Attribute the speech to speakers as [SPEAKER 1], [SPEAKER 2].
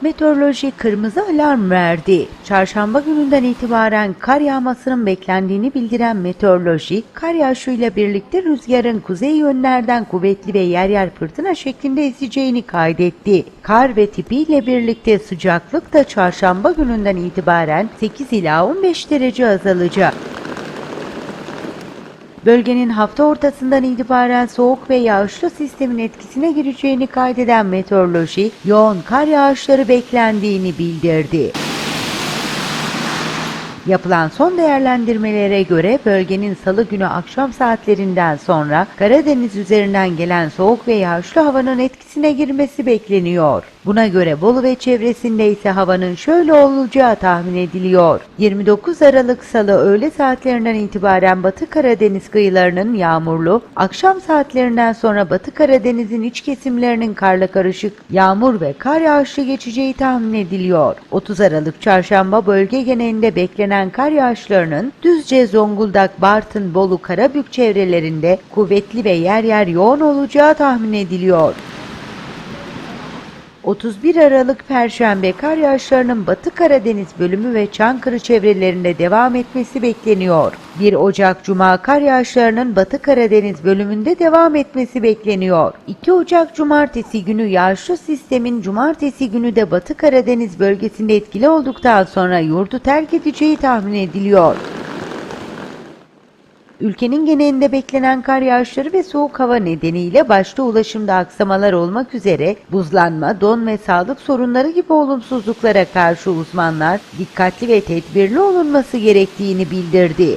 [SPEAKER 1] Meteoroloji kırmızı alarm verdi. Çarşamba gününden itibaren kar yağmasının beklendiğini bildiren meteoroloji, kar yağışıyla birlikte rüzgarın kuzey yönlerden kuvvetli ve yer yer fırtına şeklinde eseceğini kaydetti. Kar ve tipiyle birlikte sıcaklık da çarşamba gününden itibaren 8 ila 15 derece azalacak. Bölgenin hafta ortasından itibaren soğuk ve yağışlı sistemin etkisine gireceğini kaydeden meteoroloji, yoğun kar yağışları beklendiğini bildirdi. Yapılan son değerlendirmelere göre bölgenin salı günü akşam saatlerinden sonra Karadeniz üzerinden gelen soğuk ve yağışlı havanın etkisine girmesi bekleniyor. Buna göre Bolu ve çevresinde ise havanın şöyle olacağı tahmin ediliyor. 29 Aralık Salı öğle saatlerinden itibaren Batı Karadeniz kıyılarının yağmurlu, akşam saatlerinden sonra Batı Karadeniz'in iç kesimlerinin karla karışık yağmur ve kar yağışlı geçeceği tahmin ediliyor. 30 Aralık Çarşamba bölge genelinde beklenen kar yağışlarının Düzce, Zonguldak, Bartın, Bolu, Karabük çevrelerinde kuvvetli ve yer yer yoğun olacağı tahmin ediliyor. 31 Aralık Perşembe kar yağışlarının Batı Karadeniz bölümü ve Çankırı çevrelerinde devam etmesi bekleniyor. 1 Ocak Cuma kar yağışlarının Batı Karadeniz bölümünde devam etmesi bekleniyor. 2 Ocak Cumartesi günü yağışlı sistemin Cumartesi günü de Batı Karadeniz bölgesinde etkili olduktan sonra yurdu terk edeceği tahmin ediliyor. Ülkenin genelinde beklenen kar yağışları ve soğuk hava nedeniyle başta ulaşımda aksamalar olmak üzere buzlanma, don ve sağlık sorunları gibi olumsuzluklara karşı uzmanlar dikkatli ve tedbirli olunması gerektiğini bildirdi.